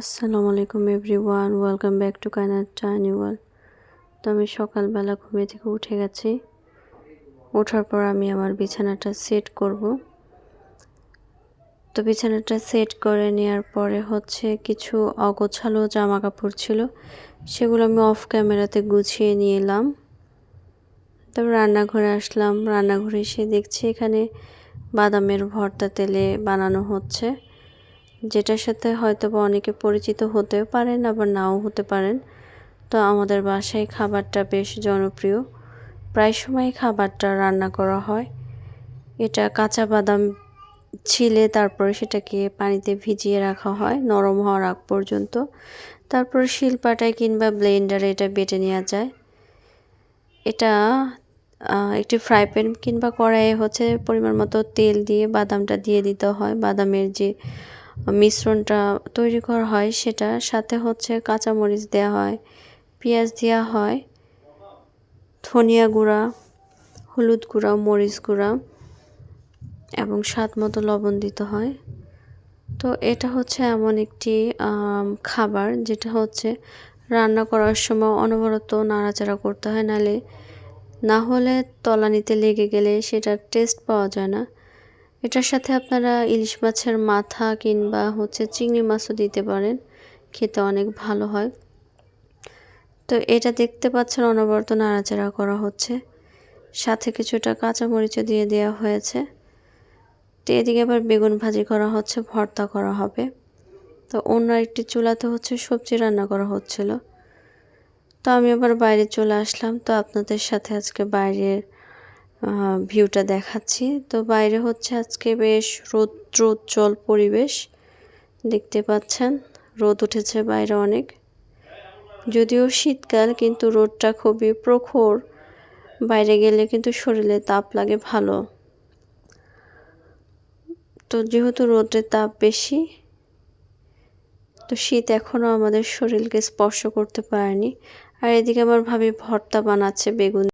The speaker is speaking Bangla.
আসসালামু আলাইকুম এভরিওয়ান, ওয়েলকাম ব্যাক টু কাইনার টাইনি তো আমি সকালবেলা ঘুমিয়ে থেকে উঠে গেছি। ওঠার পর আমি আমার বিছানাটা সেট করব। তো বিছানাটা সেট করে নেওয়ার পরে হচ্ছে কিছু অগোছালো জামা কাপড় ছিল, সেগুলো আমি অফ ক্যামেরাতে গুছিয়ে নিয়ে এলাম। তারপর রান্নাঘরে আসলাম, রান্নাঘরে এসে দেখছি এখানে বাদামের ভর্তা তেলে বানানো হচ্ছে। যেটার সাথে হয়তো বা অনেকে পরিচিত হতেও পারেন, আবার নাও হতে পারেন। তো আমাদের বাসায় খাবারটা বেশ জনপ্রিয়। প্রায় সময় খাবারটা রান্না করা হয়। এটা কাঁচা বাদাম ছিলে, তারপরে সেটাকে পানিতে ভিজিয়ে রাখা হয় নরম হওয়ার আগ পর্যন্ত। তারপর শিলপাটায় কিংবা ব্লেন্ডারে এটা বেটে নেওয়া যায়। এটা একটি ফ্রাই প্যান কিংবা কড়াইয়ে হচ্ছে পরিমাণ মতো তেল দিয়ে বাদামটা দিয়ে দিতে হয়। বাদামের যে মিশ্রণটা তৈরি করা হয় সেটা। সাথে হচ্ছে কাঁচামরিচ দেওয়া হয়, পেঁয়াজ দেওয়া হয়, ধনিয়া গুঁড়া, হলুদ গুঁড়া, মরিচ গুঁড়া এবং স্বাদ মতো লবণ দিতে হয়। তো এটা হচ্ছে এমন একটি খাবার যেটা হচ্ছে রান্না করার সময় অনবরত নাড়াচাড়া করতে হয়। নালে, না হলে তলানিতে লেগে গেলে সেটার টেস্ট পাওয়া যায় না। এটার সাথে আপনারা ইলিশ মাছের মাথা কিংবা হচ্ছে চিংড়ি মাছও দিতে পারেন। খেতে অনেক ভালো হয়। তো এটা দেখতে পাচ্ছেন অনবরত নাড়াচাড়া করা হচ্ছে। সাথে কিছুটা কাঁচামরিচও দিয়ে দেওয়া হয়েছে। তো এদিকে আবার বেগুন ভাজি করা হচ্ছে, ভর্তা করা হবে। তো অন্য একটি চুলাতে হচ্ছে সবজি রান্না করা হচ্ছিল। তো আমি আবার বাইরে চলে আসলাম। তো আপনাদের সাথে আজকে বাইরের ভিউটা দেখাচ্ছি। তো বাইরে হচ্ছে আজকে বেশ রৌদ্রোজ্জ্বল পরিবেশ দেখতে পাচ্ছেন। রোদ উঠেছে বাইরে অনেক। যদিও শীতকাল, কিন্তু রোদটা খুবই প্রখর। বাইরে গেলে কিন্তু শরীরে তাপ লাগে ভালো। তো যেহেতু রোদের তাপ বেশি, তো শীত এখনও আমাদের শরীরকে স্পর্শ করতে পারেনি। আর এদিকে আমার ভাবি ভর্তা বানাচ্ছে বেগুন